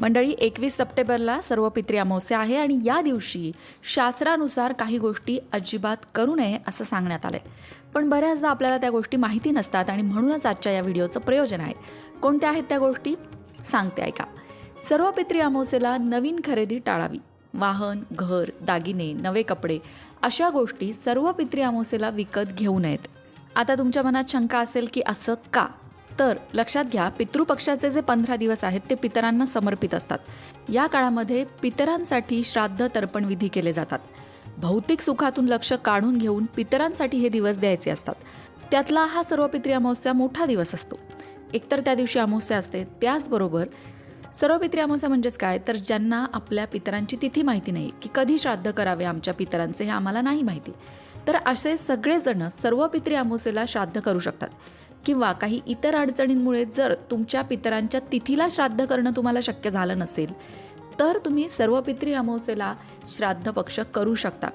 मंडळी एकवीस सप्टेंबरला सर्व पित्री अमावस्या आहे आणि या दिवशी शास्त्रानुसार काही गोष्टी अजिबात करू नये असं सांगण्यात आलंय. पण बऱ्याचदा आपल्याला त्या गोष्टी माहिती नसतात आणि म्हणूनच आजच्या या व्हिडिओचं प्रयोजन आहे. कोणत्या आहेत त्या गोष्टी? सांगते ऐका. सर्व पित्री अमावस्येला नवीन खरेदी टाळावी. वाहन घर दागिने नवे कपडे अशा गोष्टी सर्व पित्री अमावस्येला विकत घेऊ नयेत. आता तुमच्या मनात शंका असेल की असं का? तर लक्षात घ्या पितृपक्षाचे जे पंधरा दिवस आहेत ते पितरांना समर्पित असतात. या काळामध्ये पितरांसाठी श्राद्ध तर्पण विधी केले जातात. भौतिक सुखातून लक्ष काढून घेऊन पितरांसाठी हे दिवस द्यायचे असतात. त्यातला हा सर्व पित्री अमावस्या मोठा दिवस असतो. एकतर त्या दिवशी अमावस्या असते त्याचबरोबर सर्व पित्री अमावस्या म्हणजेच काय? तर ज्यांना आपल्या पितरांची तिथी माहिती नाही की कधी श्राद्ध करावे आमच्या पितरांचे हे आम्हाला नाही माहिती. तर असे सगळेजण सर्व पित्री अमावस्येला श्राद्ध करू शकतात. किंवा काही इतर अडचणींमुळे जर तुमच्या पितरांच्या तिथीला श्राद्ध करणं तुम्हाला शक्य झालं नसेल तर तुम्ही सर्व पित्री अमावस्येला श्राद्ध पक्ष करू शकता.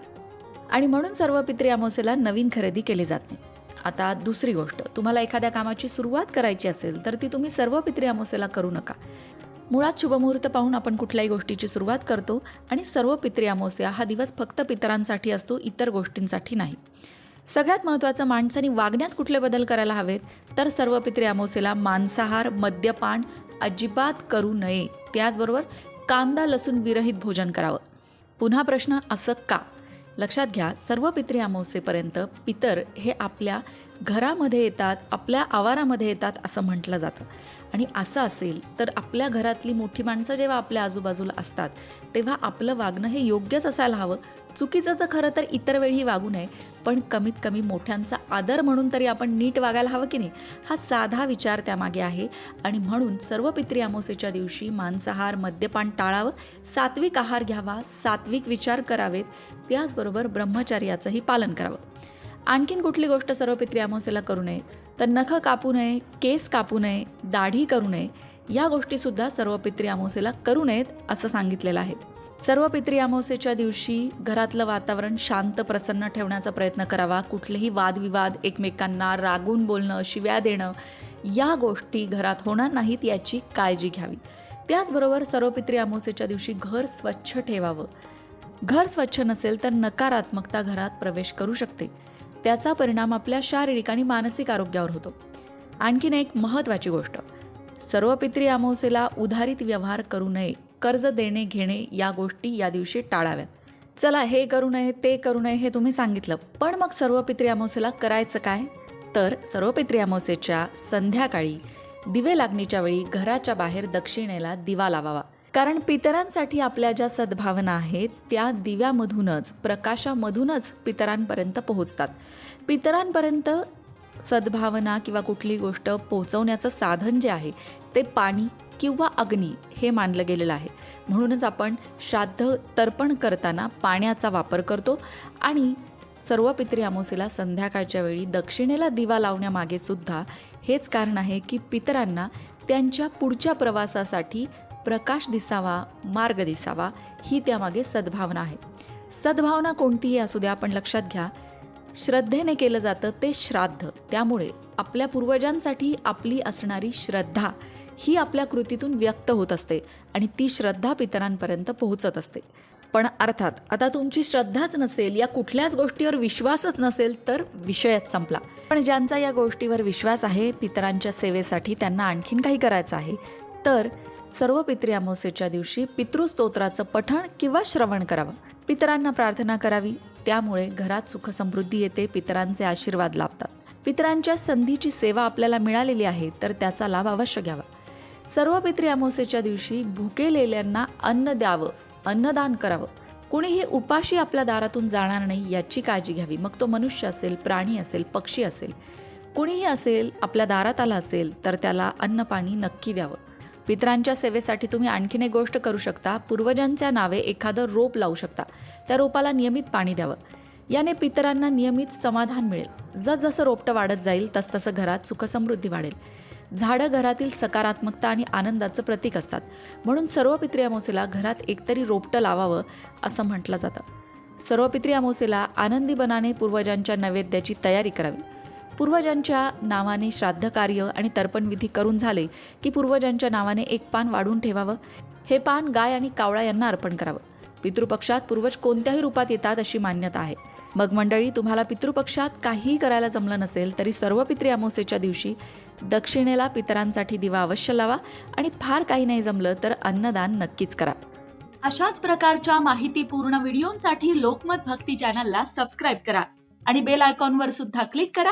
आणि म्हणून सर्व पित्री अमावस्येला नवीन खरेदी केली जात नाही. आता दुसरी गोष्ट तुम्हाला एखाद्या कामाची सुरुवात करायची असेल तर ती तुम्ही सर्व पित्री अमावस्येला करू नका. मुळात शुभमुहूर्त पाहून आपण कुठल्याही गोष्टीची सुरुवात करतो आणि सर्व पित्री अमावस्या हा दिवस फक्त पितरांसाठी असतो इतर गोष्टींसाठी नाही. सगळ्यात महत्त्वाचं माणसाने वागण्यात कुठले बदल करायला हवेत? तर सर्व पित्री अमावस्येला मांसाहार मद्यपान अजिबात करू नये. त्याचबरोबर कांदा लसूण विरहित भोजन करावं. पुन्हा प्रश्न असं का? लक्षात घ्या सर्व पित्री अमावस्येपर्यंत पितर हे आपल्या घरामध्ये येतात आपल्या आवारामध्ये येतात असं म्हटलं जातं. आणि असं असेल तर आपल्या घरातली मोठी माणसं जेव्हा आपल्या आजूबाजूला असतात तेव्हा आपलं वागणं हे योग्यच असायला हवं. चुकीचं तर खरं तर इतर वेळी वागू नये पण कमीत कमी मोठ्यांचा आदर म्हणून तरी आपण नीट वागायला हवं की नाही हा साधा विचार त्यामागे आहे. आणि म्हणून सर्व पित्री अमावस्येच्या दिवशी मांसाहार मद्यपान टाळावं सात्विक आहार घ्यावा सात्विक विचार करावेत त्याचबरोबर ब्रह्मचर्याचंही पालन करावं. आणखीन कुठली गोष्ट सर्व पित्री अमावस्येला करू नये? तर नख कापू नये केस कापू नये दाढी करू नये या गोष्टीसुद्धा सर्व पित्री अमावस्येला करू नयेत असं सांगितलेलं आहे. सर्व पित्री अमावस्येच्या दिवशी घरातलं वातावरण शांत प्रसन्न ठेवण्याचा प्रयत्न करावा. कुठलेही वादविवाद एकमेकांना रागून बोलणं शिव्या देणं या गोष्टी घरात होणार नाहीत याची काळजी घ्यावी. त्याचबरोबर सर्व पित्री अमावस्येच्या दिवशी घर स्वच्छ ठेवावं. घर स्वच्छ नसेल तर नकारात्मकता घरात प्रवेश करू शकते. त्याचा परिणाम आपल्या शारीरिक आणि मानसिक आरोग्यावर होतो. आणखीन एक महत्त्वाची गोष्ट सर्व पित्री अमावस्येला उधारित व्यवहार करू नये कर्ज देणे घेणे या गोष्टी या दिवशी टाळाव्यात. चला हे करू नये ते करू नये हे तुम्ही सांगितलं पण मग सर्व पित्री अमावस्येला करायचं काय? तर सर्व पित्री अमावस्येच्या संध्याकाळी दिवे लागणीच्या वेळी घराच्या बाहेर दक्षिणेला दिवा लावावा. कारण पितरांसाठी आपल्या ज्या सद्भावना आहेत त्या दिव्यामधूनच प्रकाशामधूनच पितरांपर्यंत पोहोचतात. पितरांपर्यंत सद्भावना किंवा कुठली गोष्ट पोहोचवण्याचं साधन जे आहे ते पाणी किंवा अग्नी हे मानलं गेलेलं आहे. म्हणूनच आपण श्राद्ध तर्पण करताना पाण्याचा वापर करतो आणि सर्व पित्री अमावस्येला संध्याकाळच्या वेळी दक्षिणेला दिवा लावण्यामागे सुद्धा हेच कारण आहे की पितरांना त्यांच्या पुढच्या प्रवासासाठी प्रकाश दिसावा मार्ग दिसावा ही त्यामागे सद्भावना आहे. सद्भावना कोणतीही असू द्या आपण लक्षात घ्या. श्रद्धेने केलं जातं ते श्राद्ध. त्यामुळे आपल्या पूर्वजांसाठी आपली असणारी श्रद्धा ही आपल्या कृतीतून व्यक्त होत असते आणि ती श्रद्धा पितरांपर्यंत पोहोचत असते. पण अर्थात आता तुमची श्रद्धाच नसेल या कुठल्याच गोष्टीवर विश्वासच नसेल तर विषयच संपला. पण ज्यांचा या गोष्टीवर विश्वास आहे पितरांच्या सेवेसाठी त्यांना आणखीन काही करायचं आहे तर सर्व पित्री अमावस्येच्या दिवशी पितृस्तोत्राचं पठण किंवा श्रवण करावं. पितरांना प्रार्थना करावी. त्यामुळे घरात सुखसमृद्धी येते पितरांचे आशीर्वाद लाभतात. पितरांच्या संधीची सेवा आपल्याला मिळालेली आहे तर त्याचा लाभ अवश्य घ्यावा. सर्व पित्री अमावस्येच्या दिवशी भुकेलेल्यांना अन्न द्यावं अन्नदान करावं. कुणीही उपाशी आपल्या दारातून जाणार नाही याची काळजी घ्यावी. मग तो मनुष्य असेल प्राणी असेल पक्षी असेल. कुणीही असेल आपल्या दारात आला असेल तर त्याला अन्नपाणी नक्की द्यावं. पितरांच्या सेवेसाठी तुम्ही आणखीन एक गोष्ट करू शकता. पूर्वजांच्या नावे एखादं रोप लावू शकता. त्या रोपाला नियमित पाणी द्यावं. याने पितरांना नियमित समाधान मिळेल. जसजसं रोपटं वाढत जाईल तसतसं घरात सुखसमृद्धी वाढेल. झाडं घरातील सकारात्मकता आणि आनंदाचं प्रतीक असतात. म्हणून सर्व पित्री अमावस्येला घरात एकतरी रोपटं लावावं असं म्हटलं जातं. सर्व पित्री अमावस्येला आनंदी बनाने पूर्वजांच्या नैवेद्याची तयारी करावी. पूर्वजांच्या नावाने श्राद्ध कार्य आणि तर्पणविधी करून झाले की पूर्वजांच्या नावाने एक पान वाढून ठेवावं. हे पान गाय आणि कावळा यांना अर्पण करावं. पितृपक्षात पूर्वज कोणत्याही रूपात येतात अशी मान्यता आहे. मग मंडळी तुम्हाला पितृपक्षात काहीही करायला जमलं नसेल तरी सर्व पित्री अमावस्येच्या दिवशी दक्षिणेला पितरांसाठी दिवा अवश्य लावा आणि फार काही नाही जमलं तर अन्नदान नक्कीच करा. अशाच प्रकारच्या माहितीपूर्ण व्हिडिओंसाठी लोकमत भक्ती चॅनलला सबस्क्राईब करा आणि बेल आयकॉनवर सुद्धा क्लिक करा